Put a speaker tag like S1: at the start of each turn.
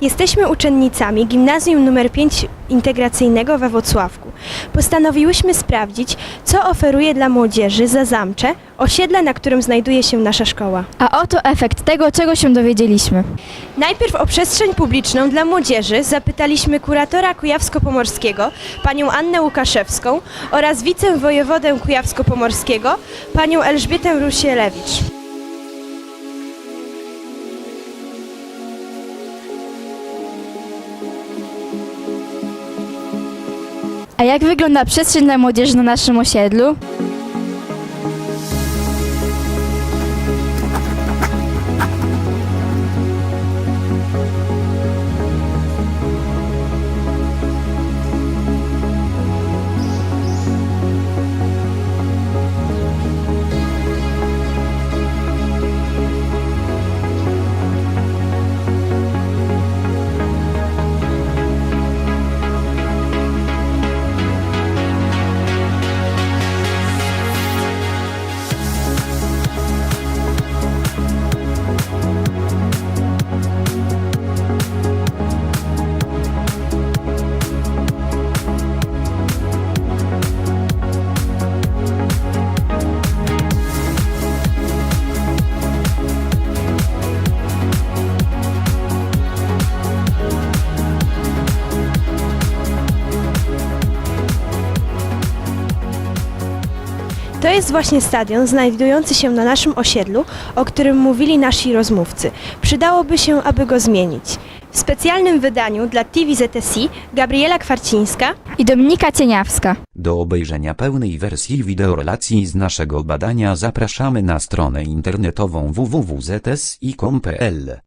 S1: Jesteśmy uczennicami Gimnazjum nr 5 integracyjnego we Włocławku. Postanowiłyśmy sprawdzić, co oferuje dla młodzieży Zazamcze, osiedle, na którym znajduje się nasza szkoła.
S2: A oto efekt tego, czego się dowiedzieliśmy.
S1: Najpierw o przestrzeń publiczną dla młodzieży zapytaliśmy kuratora Kujawsko-Pomorskiego, panią Annę Łukaszewską oraz wicewojewodę Kujawsko-Pomorskiego, panią Elżbietę Rusielewicz.
S2: A jak wygląda przestrzeń dla młodzieży na naszym osiedlu?
S1: To jest właśnie stadion znajdujący się na naszym osiedlu, o którym mówili nasi rozmówcy. Przydałoby się, aby go zmienić. W specjalnym wydaniu dla TV ZSI Gabriela Kwarcińska
S2: I Dominika Cieniawska.
S3: Do obejrzenia pełnej wersji wideorelacji z naszego badania zapraszamy na stronę internetową www.zsi.com.pl.